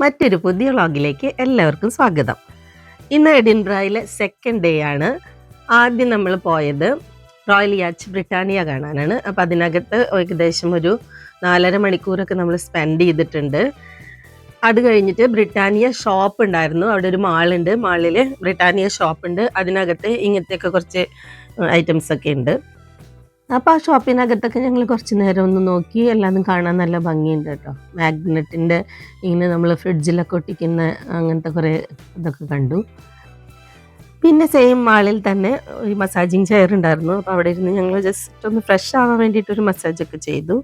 മറ്റൊരു പുതിയ വ്ളോഗിലേക്ക് എല്ലാവർക്കും സ്വാഗതം. ഇന്ന് എഡിൻബ്രയിലെ സെക്കൻഡ് ഡേ ആണ്. ആദ്യം നമ്മൾ പോയത് റോയൽ യാച്ച് ബ്രിട്ടാനിയ കാണാനാണ്. അപ്പം അതിനകത്ത് ഏകദേശം ഒരു നാലര മണിക്കൂറൊക്കെ നമ്മൾ സ്പെൻഡ് ചെയ്തിട്ടുണ്ട്. അത് കഴിഞ്ഞിട്ട് ബ്രിട്ടാനിയ ഷോപ്പ് ഉണ്ടായിരുന്നു. അവിടെ ഒരു മാളുണ്ട് മാളിൽ ബ്രിട്ടാനിയ ഷോപ്പ് ഉണ്ട്. അതിനകത്ത് ഇങ്ങനത്തെയൊക്കെ കുറച്ച് ഐറ്റംസ് ഒക്കെ ഉണ്ട്. അപ്പോൾ ആ ഷോപ്പിനകത്തൊക്കെ ഞങ്ങൾ കുറച്ച് നേരം ഒന്ന് നോക്കി. എല്ലാതും കാണാൻ നല്ല ഭംഗിയുണ്ട് കേട്ടോ. മാഗ്നറ്റിന്റെ ഇങ്ങനെ നമ്മൾ ഫ്രിഡ്ജിലൊക്കെ ഒട്ടിക്കുന്ന അങ്ങനത്തെ കുറേ ഇതൊക്കെ കണ്ടു. പിന്നെ സെയിം മാളിൽ തന്നെ ഒരു മസാജിങ് ചെയർ ഉണ്ടായിരുന്നു. അപ്പോൾ അവിടെ ഇരുന്ന് ഞങ്ങൾ ജസ്റ്റ് ഒന്ന് ഫ്രഷ് ആവാൻ വേണ്ടിയിട്ട് ഒരു മസാജൊക്കെ ചെയ്തു.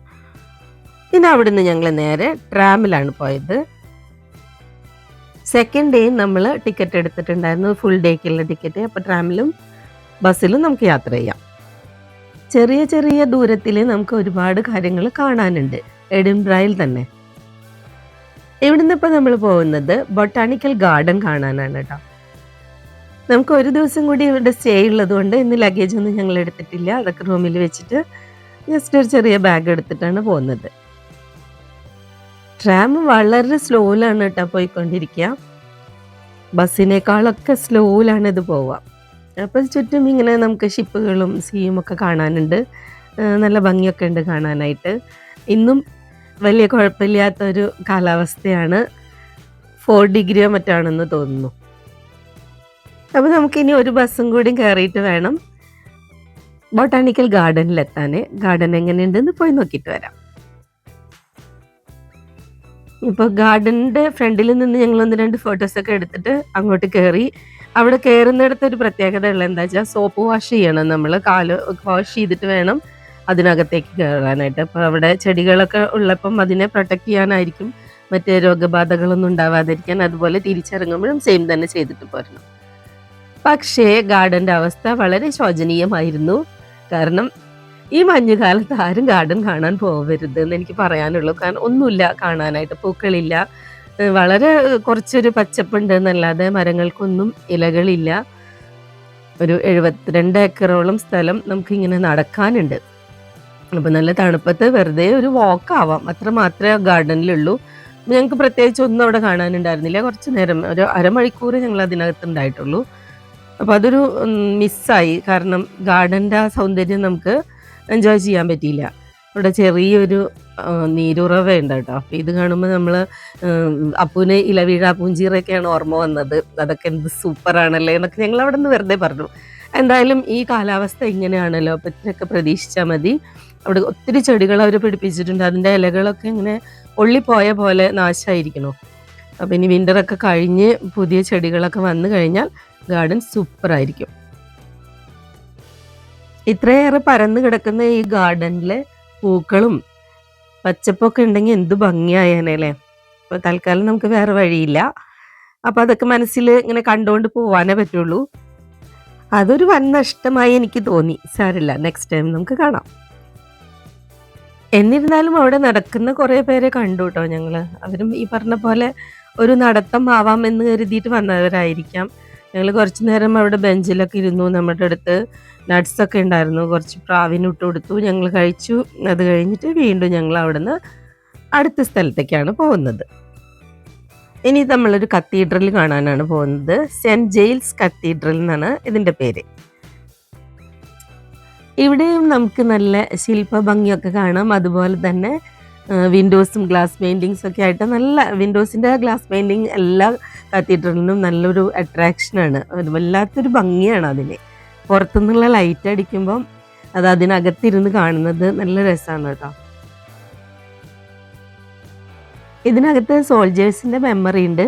പിന്നെ അവിടെ നിന്ന് ഞങ്ങൾ നേരെ ട്രാമിലാണ് പോയത്. സെക്കൻഡ് ഡേ നമ്മൾ ടിക്കറ്റ് എടുത്തിട്ടുണ്ടായിരുന്നു. ഫുൾ ഡേക്കുള്ള ടിക്കറ്റ് അപ്പോൾ ട്രാമിലും ബസ്സിലും നമുക്ക് യാത്ര ചെയ്യാം. ചെറിയ ചെറിയ ദൂരത്തിൽ നമുക്ക് ഒരുപാട് കാര്യങ്ങൾ കാണാനുണ്ട്. എഡിൻബ്രയിൽ തന്നെ. ഇവിടുന്ന് ഇപ്പോൾ നമ്മൾ പോകുന്നത് ബൊട്ടാണിക്കൽ ഗാർഡൻ കാണാനാണ് കേട്ടോ. നമുക്ക് ഒരു ദിവസം കൂടി ഇവിടെ സ്റ്റേ ഉള്ളത് കൊണ്ട് ഇന്ന് ലഗേജ് ഒന്നും ഞങ്ങൾ എടുത്തിട്ടില്ല. അതൊക്കെ റൂമിൽ വെച്ചിട്ട് ജസ്റ്റ് ഒരു ചെറിയ ബാഗ് എടുത്തിട്ടാണ് പോകുന്നത്. ട്രാം വളരെ സ്ലോയിലാണ് കേട്ടോ പോയിക്കൊണ്ടിരിക്കുക. ബസ്സിനേക്കാളൊക്കെ സ്ലോയിലാണ് ഇത് പോവുക. അപ്പോൾ ചുറ്റും ഇങ്ങനെ നമുക്ക് ഷിപ്പുകളും സീയും ഒക്കെ കാണാനുണ്ട്. നല്ല ഭംഗിയൊക്കെ ഉണ്ട് കാണാനായിട്ട്. ഇന്നും വലിയ കുഴപ്പമില്ലാത്തൊരു കാലാവസ്ഥയാണ്. ഫോർ ഡിഗ്രിയോ മറ്റാണെന്ന് തോന്നുന്നു. അപ്പോൾ നമുക്കിനി ഒരു ബസ്സും കൂടി കയറിയിട്ട് വേണം. ബൊട്ടാണിക്കൽ ഗാർഡനിലെത്താൻ ഗാർഡൻ എങ്ങനെയുണ്ടെന്ന് പോയി നോക്കിയിട്ട് വരാം. ഇപ്പോൾ ഗാർഡനിന്റെ ഫ്രണ്ടിൽ നിന്ന് ഞങ്ങൾ ഒന്ന് രണ്ട് ഫോട്ടോസൊക്കെ എടുത്തിട്ട് അങ്ങോട്ട് കയറി അവിടെ കയറുന്നിടത്ത് ഒരു പ്രത്യേകത ഉള്ള എന്താ വെച്ചാൽ സോപ്പ് വാഷ് ചെയ്യണം നമ്മൾ കാൽ വാഷ് ചെയ്തിട്ട് വേണം അതിനകത്തേക്ക് കയറാനായിട്ട് അപ്പോൾ അവിടെ ചെടികളൊക്കെ ഉള്ളപ്പം അതിനെ പ്രൊട്ടക്ട് ചെയ്യാനായിരിക്കും. മറ്റേ രോഗബാധകളൊന്നും ഉണ്ടാവാതിരിക്കാൻ അതുപോലെ തിരിച്ചിറങ്ങുമ്പോഴും സെയിം തന്നെ ചെയ്തിട്ട് പോരണം. പക്ഷേ ഗാർഡന്റെ അവസ്ഥ വളരെ ശോചനീയമായിരുന്നു. കാരണം ഈ മഞ്ഞുകാലത്ത് ആരും ഗാർഡൻ കാണാൻ പോകരുത് എന്ന് എനിക്ക് പറയാനുള്ളൂ. കാരണം ഒന്നുമില്ല കാണാനായിട്ട്. പൂക്കളില്ല. വളരെ കുറച്ചൊരു പച്ചപ്പുണ്ട് എന്നല്ലാതെ മരങ്ങൾക്കൊന്നും ഇലകളില്ല. ഒരു എഴുപത്തിരണ്ട് ഏക്കറോളം സ്ഥലം നമുക്കിങ്ങനെ നടക്കാനുണ്ട്. അപ്പം നല്ല തണുപ്പത്ത് വെറുതെ ഒരു വാക്ക് ആവാം അത്ര മാത്രമേ ഗാർഡനിലുള്ളൂ ഞങ്ങൾക്ക് പ്രത്യേകിച്ച് ഒന്നും അവിടെ കാണാനുണ്ടായിരുന്നില്ല. കുറച്ച് നേരം ഒരു അരമണിക്കൂർ ഞങ്ങൾ അതിനകത്ത് ഉണ്ടായിട്ടുള്ളൂ. അപ്പോൾ അതൊരു മിസ്സായി കാരണം ഗാർഡന്റെ ആ സൗന്ദര്യം നമുക്ക് എൻജോയ് ചെയ്യാൻ പറ്റിയില്ല. ഇവിടെ ചെറിയൊരു നീരുറവ ഉണ്ട് കേട്ടോ. അപ്പോൾ ഇത് കാണുമ്പോൾ നമ്മൾ അപ്പൂന് ഇലവീഴ പൂഞ്ചീറൊക്കെയാണ് ഓർമ്മ വന്നത്. അതൊക്കെ എന്ത് സൂപ്പറാണല്ലേ എന്നൊക്കെ ഞങ്ങൾ അവിടെ നിന്ന് വെറുതെ പറഞ്ഞു. എന്തായാലും ഈ കാലാവസ്ഥ ഇങ്ങനെയാണല്ലോ. അപ്പം ഇതിനൊക്കെ പ്രതീക്ഷിച്ചാൽ മതി. അവിടെ ഒത്തിരി ചെടികൾ അവർ പിടിപ്പിച്ചിട്ടുണ്ട്. അതിന്റെ ഇലകളൊക്കെ ഇങ്ങനെ ഒള്ളിപ്പോയ പോലെ നാശമായിരിക്കണോ അപ്പോൾ ഇനി വിന്ററൊക്കെ കഴിഞ്ഞ് പുതിയ ചെടികളൊക്കെ വന്നു കഴിഞ്ഞാൽ ഗാർഡൻ സൂപ്പറായിരിക്കും. ഇത്രയേറെ പരന്നു കിടക്കുന്ന ഈ ഗാർഡനിലെ പൂക്കളും പച്ചപ്പൊക്കെ ഉണ്ടെങ്കിൽ എന്ത് ഭംഗിയായേനെ അല്ലേ? അപ്പോൾ തൽക്കാലം നമുക്ക് വേറെ വഴിയില്ല. അപ്പോൾ അതൊക്കെ മനസ്സിൽ ഇങ്ങനെ കണ്ടുകൊണ്ട് പോവാനേ പറ്റുള്ളൂ. അതൊരു വൻ നഷ്ടമായി എനിക്ക് തോന്നി. സാരില്ല നെക്സ്റ്റ് ടൈം നമുക്ക് കാണാം. എന്നിരുന്നാലും അവിടെ നടക്കുന്ന കുറേ പേരെ കണ്ടു കേട്ടോ ഞങ്ങൾ അവരും ഈ പറഞ്ഞ പോലെ ഒരു നടത്തം ആവാം എന്ന് കരുതിയിട്ട് വന്നവരായിരിക്കാം. ഞങ്ങൾ കുറച്ച് നേരം അവിടെ ബെഞ്ചിലൊക്കെ ഇരുന്നു. നമ്മുടെ അടുത്ത് നട്ട്സൊക്കെ ഉണ്ടായിരുന്നു. കുറച്ച് പ്രാവിന് ഇട്ട് കൊടുത്തു. ഞങ്ങൾ കഴിച്ചു. അത് കഴിഞ്ഞിട്ട് വീണ്ടും ഞങ്ങൾ അവിടുന്ന് അടുത്ത സ്ഥലത്തേക്കാണ് പോകുന്നത്. ഇനി നമ്മളൊരു കത്തീഡ്രൽ കാണാനാണ് പോകുന്നത്. സെന്റ് ജെയിൽസ് കത്തീഡ്രൽ എന്നാണ് ഇതിന്റെ പേര്. ഇവിടെയും നമുക്ക് നല്ല ശില്പ ഭംഗിയൊക്കെ കാണാം. അതുപോലെ തന്നെ വിൻഡോസും ഗ്ലാസ് പെയിന്റിങ്സും ഒക്കെ ആയിട്ട് നല്ല വിൻഡോസിന്റെ ഗ്ലാസ് പെയിന്റിങ് എല്ലാ കത്തീഡ്രലിനും നല്ലൊരു അട്രാക്ഷനാണ് വല്ലാത്തൊരു ഭംഗിയാണ് അതിന്. പുറത്തുനിന്നുള്ള ലൈറ്റ് അടിക്കുമ്പം അത് അതിനകത്തിരുന്ന് കാണുന്നത് നല്ല രസമാണ് കേട്ടോ. ഇതിനകത്ത് സോൾജേഴ്സിന്റെ മെമ്മറി ഉണ്ട്.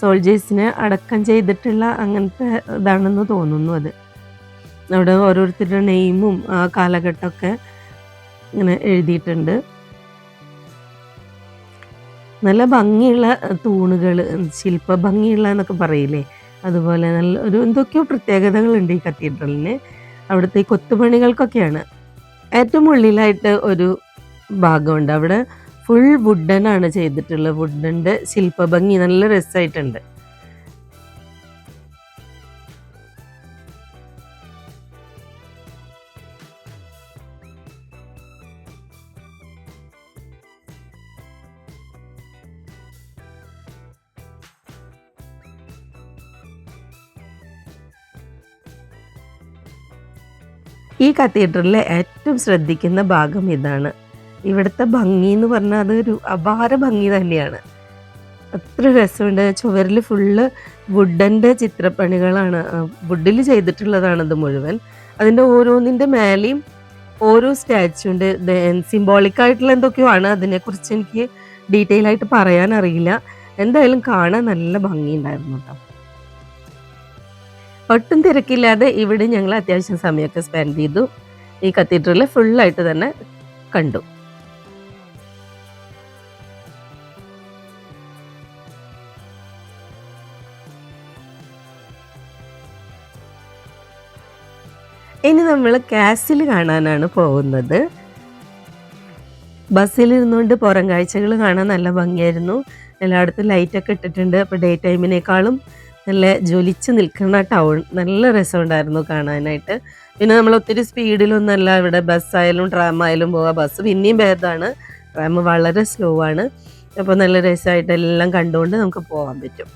സോൾജേഴ്സിനെ അടക്കം ചെയ്തിട്ടുള്ള അങ്ങനത്തെ ഇതാണെന്ന് തോന്നുന്നു അത്. അവിടെ ഓരോരുത്തരുടെ നെയിമും ആ കാലഘട്ടമൊക്കെ ഇങ്ങനെ എഴുതിയിട്ടുണ്ട്. നല്ല ഭംഗിയുള്ള തൂണുകൾ ശില്പ ഭംഗിയുള്ള എന്നൊക്കെ പറയില്ലേ? അതുപോലെ നല്ല ഒരു എന്തൊക്കെയോ പ്രത്യേകതകളുണ്ട് ഈ കത്തീഡ്രലിന് അവിടുത്തെ ഈ കൊത്തുപണികൾക്കൊക്കെയാണ്. ഏറ്റവും ഉള്ളിലായിട്ട് ഒരു ഭാഗമുണ്ട്. അവിടെ ഫുൾ വുഡനാണ് ചെയ്തിട്ടുള്ളത്. വുഡന്റെ ശില്പഭംഗി നല്ല രസമായിട്ടുണ്ട് ഈ കത്തീഡ്രലിലെ ഏറ്റവും ശ്രദ്ധിക്കുന്ന ഭാഗം ഇതാണ്. ഇവിടുത്തെ ഭംഗി എന്ന് പറഞ്ഞാൽ അതൊരു അപാര ഭംഗി തന്നെയാണ്. അത്ര രസമുണ്ട്. ചുവരിൽ ഫുള്ള് വുഡന്റെ ചിത്രപ്പണികളാണ്. വുഡിൽ ചെയ്തിട്ടുള്ളതാണ് ഇത് മുഴുവൻ. അതിന്റെ ഓരോന്നിന്റെ മേലെയും ഓരോ സ്റ്റാച്ചു ഉണ്ട്. സിംബോളിക് ആയിട്ടുള്ള എന്തൊക്കെയോ ആണ്. അതിനെക്കുറിച്ച് എനിക്ക് ഡീറ്റെയിൽ ആയിട്ട് പറയാൻ അറിയില്ല എന്തായാലും കാണാൻ നല്ല ഭംഗിയുണ്ടായിരുന്നു കേട്ടോ. ഒട്ടും തിരക്കില്ലാതെ ഇവിടെ ഞങ്ങൾ അത്യാവശ്യം സമയമൊക്കെ സ്പെൻഡ് ചെയ്തു. ഈ കത്തീഡ്രൽ ഫുള്ളായിട്ട് തന്നെ കണ്ടു. ഇനി നമ്മൾ കാസിൽ കാണാനാണ് പോകുന്നത്. ബസ്സിൽ ഇരുന്നുകൊണ്ട് പുറം കാഴ്ചകൾ കാണാൻ നല്ല ഭംഗിയായിരുന്നു. എല്ലായിടത്തും ലൈറ്റൊക്കെ ഇട്ടിട്ടുണ്ട്. അപ്പോൾ ഡേ ടൈമിനേക്കാളും നല്ല ജ്വലിച്ച് നിൽക്കുന്ന ടൗൺ നല്ല രസമുണ്ടായിരുന്നു കാണാനായിട്ട്. പിന്നെ നമ്മൾ ഒത്തിരി സ്പീഡിലൊന്നല്ല ഇവിടെ ബസ്സായാലും ട്രാം ആയാലും പോവാം. ബസ് പിന്നെയും ഭേദമാണ്. ട്രാം വളരെ സ്ലോ ആണ്. അപ്പോൾ നല്ല രസമായിട്ട് എല്ലാം കണ്ടുകൊണ്ട് നമുക്ക് പോകാൻ പറ്റും.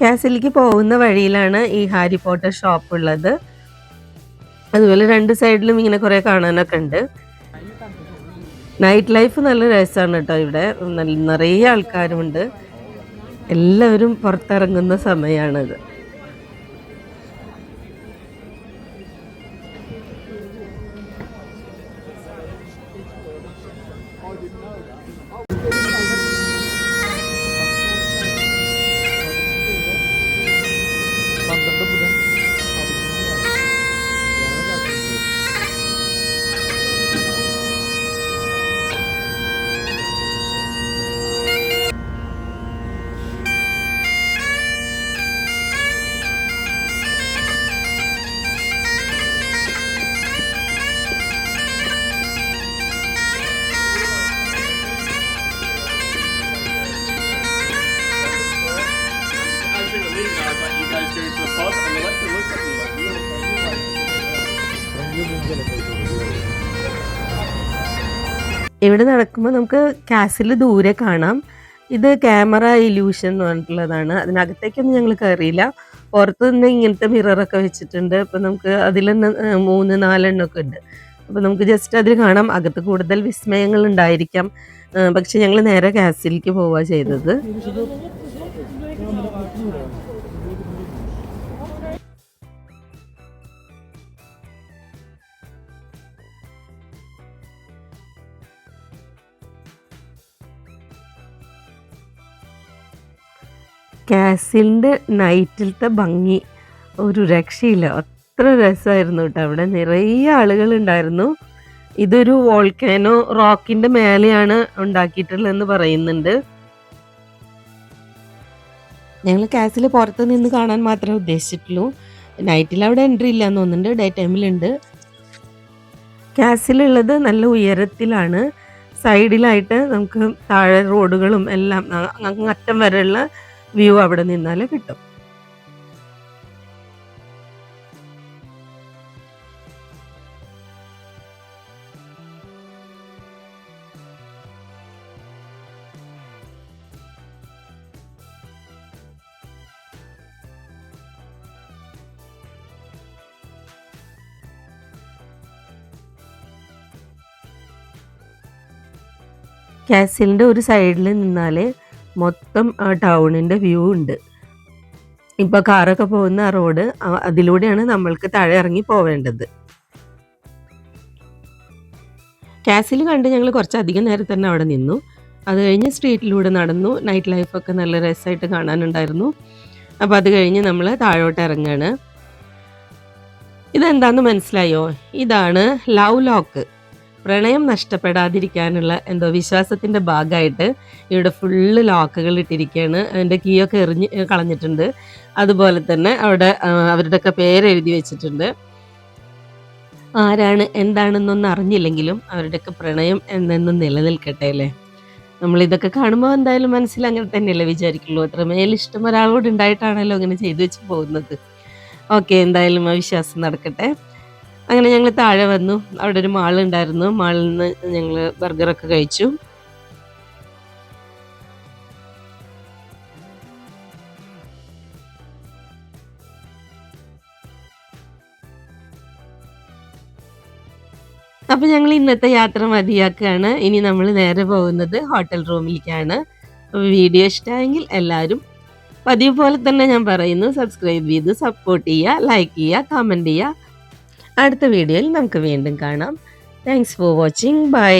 കാസിലേക്ക് പോകുന്ന വഴിയിലാണ് ഈ ഹാരി പോട്ടർ ഷോപ്പ് ഉള്ളത്. അതുപോലെ രണ്ട് സൈഡിലും ഇങ്ങനെ കുറേ കാണാനൊക്കെ ഉണ്ട്. നൈറ്റ് ലൈഫ് നല്ല രസമാണ് കേട്ടോ ഇവിടെ. നിറയെ ആൾക്കാരുമുണ്ട്. എല്ലാവരും പുറത്തിറങ്ങുന്ന സമയമാണിത്. Was like, you guys going to the pub? And they like to look at me like, you look like you like ഇവിടെ നടക്കുമ്പോൾ നമുക്ക് കാസിൽ ദൂരെ കാണാം. ഇത് ക്യാമറ ഇല്യൂഷൻ എന്ന് പറഞ്ഞിട്ടുള്ളതാണ്. അതിനകത്തേക്കൊന്നും ഞങ്ങൾ കയറിയില്ല പുറത്ത് നിന്ന് ഇങ്ങനത്തെ മിററൊക്കെ വെച്ചിട്ടുണ്ട്. അപ്പം നമുക്ക് അതിൽ മൂന്ന് നാലെണ്ണമൊക്കെ ഉണ്ട്. അപ്പം നമുക്ക് ജസ്റ്റ് അതിൽ കാണാം. അകത്ത് കൂടുതൽ വിസ്മയങ്ങൾ ഉണ്ടായിരിക്കാം. പക്ഷെ ഞങ്ങൾ നേരെ കാസിലേക്ക് പോവുക ചെയ്തത്. കാസിലിന്റെ നൈറ്റിലത്തെ ഭംഗി ഒരു രക്ഷയില്ല. അത്ര രസമായിരുന്നു കേട്ടോ അവിടെ. നിറയെ ആളുകളുണ്ടായിരുന്നു ഇതൊരു വോൾക്കാനോ റോക്കിന്റെ മേലെയാണ് ഉണ്ടാക്കിയിട്ടുള്ളതെന്ന് പറയുന്നുണ്ട്. ഞങ്ങൾ കാസിൽ പുറത്ത് നിന്ന് കാണാൻ മാത്രമേ ഉദ്ദേശിച്ചിട്ടുള്ളൂ. നൈറ്റിൽ അവിടെ എൻട്രി ഇല്ല തോന്നുന്നുണ്ട്. ഡേ ടൈമിലുണ്ട് കാസിലുള്ളത് നല്ല ഉയരത്തിലാണ്. സൈഡിലായിട്ട് നമുക്ക് താഴെ റോഡുകളും എല്ലാം അങ്ങറ്റം വരെയുള്ള വ്യൂ അവിടെ നിന്നാൽ കിട്ടും. കാസിലിന്റെ ഒരു സൈഡിൽ നിന്നാൽ മൊത്തം ആ ടൗണിന്റെ വ്യൂ ഉണ്ട്. ഇപ്പോൾ കാറൊക്കെ പോകുന്ന ആ റോഡ് അതിലൂടെയാണ് നമ്മൾക്ക് താഴെ ഇറങ്ങി പോവേണ്ടത്. കാസിൽ കണ്ട് ഞങ്ങൾ കുറച്ചധികം നേരം തന്നെ അവിടെ നിന്നു. അത് കഴിഞ്ഞ് സ്ട്രീറ്റിലൂടെ നടന്നു. നൈറ്റ് ലൈഫൊക്കെ നല്ല രസമായിട്ട് കാണാനുണ്ടായിരുന്നു. അപ്പോൾ അത് കഴിഞ്ഞ് നമ്മൾ താഴോട്ട് ഇറങ്ങുകയാണ് ഇതെന്താന്ന് മനസ്സിലായോ? ഇതാണ് ലവ് ലോക്ക്. പ്രണയം നഷ്ടപ്പെടാതിരിക്കാനുള്ള എന്തോ വിശ്വാസത്തിന്റെ ഭാഗമായിട്ട് ഇവിടെ ഫുള്ള് ലോക്കുകൾ ഇട്ടിരിക്കുകയാണ്. അതിന്റെ കീയൊക്കെ എറിഞ്ഞ് കളഞ്ഞിട്ടുണ്ട്. അതുപോലെ തന്നെ അവിടെ അവരുടെയൊക്കെ പേര് എഴുതി വെച്ചിട്ടുണ്ട്. ആരാണ് എന്താണെന്നൊന്നും അറിഞ്ഞില്ലെങ്കിലും അവരുടെയൊക്കെ പ്രണയം എന്നെന്നും നിലനിൽക്കട്ടെ അല്ലേ? നമ്മൾ ഇതൊക്കെ കാണുമ്പോൾ എന്തായാലും മനസ്സിൽ അങ്ങനെ തന്നെയല്ലേ വിചാരിക്കുള്ളൂ. അത്രമേൽ ഇഷ്ടം ഒരാളോട് ഉണ്ടായിട്ടാണല്ലോ അങ്ങനെ ചെയ്തു വെച്ച് പോകുന്നത്. ഓക്കെ എന്തായാലും ആ വിശ്വാസം നടക്കട്ടെ. അങ്ങനെ ഞങ്ങൾ താഴെ വന്നു. അവിടെ ഒരു മാളുണ്ടായിരുന്നു മാളിൽ നിന്ന് ഞങ്ങൾ ബർഗറൊക്കെ കഴിച്ചു. അപ്പൊ ഞങ്ങൾ ഇന്നത്തെ യാത്ര മതിയാക്കുകയാണ്. ഇനി നമ്മൾ നേരെ പോകുന്നത് ഹോട്ടൽ റൂമിലേക്കാണ്. വീഡിയോ ഇഷ്ടമായെങ്കിൽ എല്ലാവരും പതിവ് പോലെ തന്നെ ഞാൻ പറയുന്നു. സബ്സ്ക്രൈബ് ചെയ്ത് സപ്പോർട്ട് ചെയ്യുക ലൈക്ക് ചെയ്യുക കമന്റ് ചെയ്യുക. അടുത്ത വീഡിയോയിൽ നമുക്ക് വീണ്ടും കാണാം. Thanks for watching bye